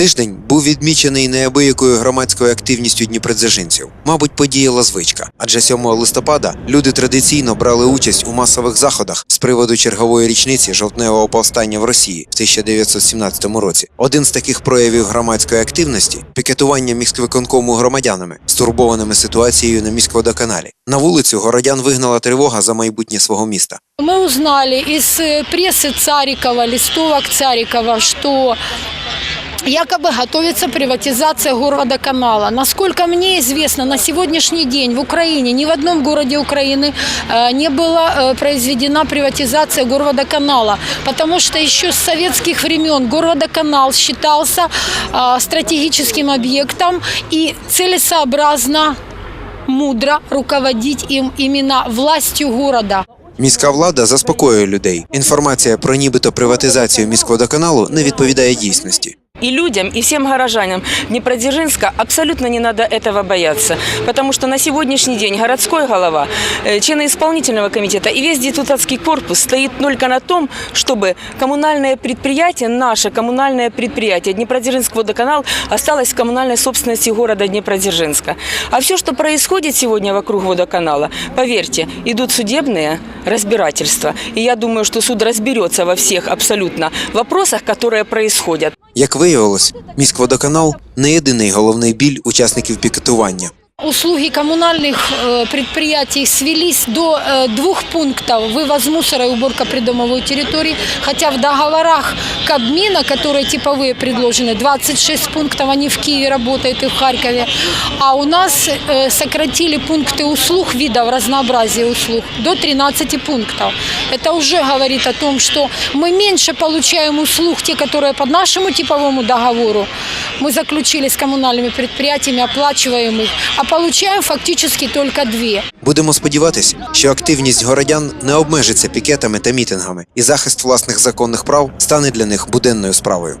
Тиждень був відмічений неабиякою громадською активністю дніпродзержинців. Мабуть, подіяла звичка, адже 7 листопада люди традиційно брали участь у масових заходах з приводу чергової річниці жовтневого повстання в Росії в 1917 році. Один з таких проявів громадської активності пікетування міськвиконкому громадянами, стурбованими ситуацією на міськводоканалі. На вулицю городян вигнала тривога за майбутнє свого міста. Мы узнали из э, прессы Царикова, листовок Царикова, что якобы готовится приватизация города-канала. Насколько мне известно, на сегодняшний день в Украине, ни в одном городе Украины э, не была э, произведена приватизация города-канала, потому что еще с советских времен города-канал считался э, стратегическим объектом и целесообразно мудро руководить им именно властью города. Міська влада заспокоює людей. Інформація про нібито приватизацію міськводоканалу не відповідає дійсності. И людям, и всем горожанам Днепродзержинска абсолютно не надо этого бояться. Потому что на сегодняшний день городской голова, э, члены исполнительного комитета и весь депутатский корпус стоит только на том, чтобы коммунальное предприятие, наше коммунальное предприятие Днепродзержинск водоканал осталось в коммунальной собственности города Днепродзержинска. А все, что происходит сегодня вокруг водоканала, поверьте, идут судебные разбирательства. И я думаю, что суд разберется во всех абсолютно вопросах, которые происходят. Як виявилось, міськводоканал не єдиний головний біль учасників пікетування. Услуги коммунальных э, предприятий свелись до э, двух пунктов. Вывоз мусора и уборка придомовой территории, хотя в договорах Кабмина, которые типовые предложены, 26 пунктов, они в Киеве работают и в Харькове, а у нас э, сократили пункты услуг, видов разнообразия услуг до 13 пунктов. Это уже говорит о том, что мы меньше получаем услуг, те, которые по нашему типовому договору. Мы заключили с коммунальными предприятиями, оплачиваем их, а получаем фактически только две. Будемо сподіватись, що активність городян не обмежиться пікетами та мітингами, і захист власних законних прав стане для них буденною справою.